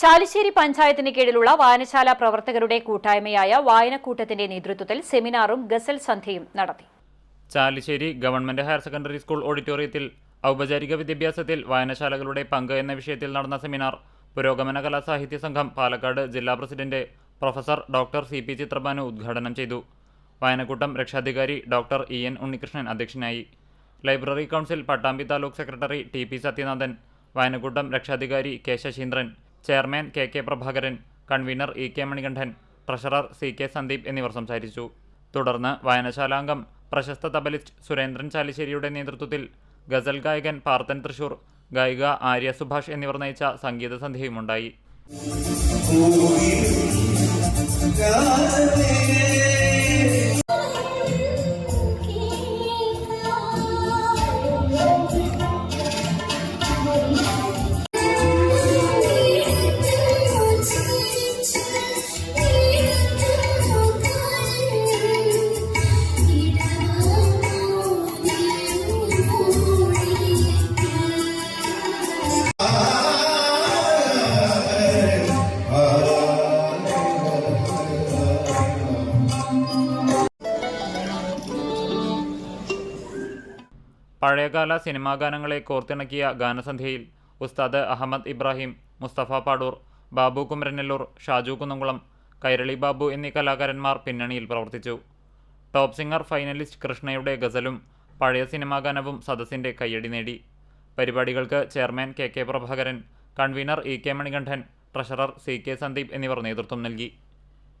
ചാലിശ്ശേരി പഞ്ചായത്തിന് കീഴിലുള്ള വായനശാല പ്രവർത്തകരുടെ കൂട്ടായ്മയായ വായനക്കൂട്ടത്തിന്റെ നേതൃത്വത്തിൽ സെമിനാറും ഗസൽ സന്ധ്യയും നടത്തി. Chalissery government higher secondary school ഓഡിറ്റോറിയത്തിൽ ഔപചാരിക വിദ്യാഭ്യാസത്തിൽ വായനശാലകളുടെ പങ്ക് എന്ന വിഷയത്തിൽ നടന്ന സെമിനാർ പുരോഗമന കലാസാഹിത്യ സംഘം പാലക്കാട് ജില്ലാ president professor doctor C P Chitrabhanu ഉദ്ഘാടനം ചെയ്തു. വായനക്കൂട്ടം രക്ഷാധികാരി ഡോക്ടർ ഇ എൻ ഉണ്ണികൃഷ്ണൻ അധ്യക്ഷനായി. Library council Pattambi taluk secretary T P Sathyanathan വായനക്കൂട്ടം രക്ഷാധികാരി K Saseendran chairman K K Prabhakaran convener E K Manikandan treasurer C K Sandeep എന്നിവർ സംസാരിച്ചു. തുടർന്ന് വായനശാലാംഗം പ്രശസ്ത തബലിസ്റ്റ് സുരേന്ദ്രൻ ചാലിശ്ശേരിയുടെ നേതൃത്വത്തിൽ ഗസൽ ഗായകൻ പാർത്തൻ തൃശൂർ ഗായിക ആര്യ സുഭാഷ് എന്നിവർ നയിച്ച സംഗീത സന്ധ്യയുമുണ്ടായി. പഴയകാല സിനിമാ ഗാനങ്ങളെ കോർത്തിണക്കിയ ഗാനസന്ധ്യയിൽ ഉസ്താദ് അഹമ്മദ് ഇബ്രാഹിം മുസ്തഫ പാടൂർ ബാബു കുമരനെല്ലൂർ ഷാജു കുന്നംകുളം കൈരളി ബാബു എന്നീ കലാകാരന്മാർ പിന്നണിയിൽ പ്രവർത്തിച്ചു. ടോപ്പ് സിംഗർ ഫൈനലിസ്റ്റ് കൃഷ്ണയുടെ ഗസലും പഴയ സിനിമാ ഗാനവും സദസ്സിന്റെ കയ്യടി നേടി. പരിപാടികൾക്ക് chairman K K Prabhakaran convener E K Manikandan treasurer C K Sandeep എന്നിവർ നേതൃത്വം നൽകി.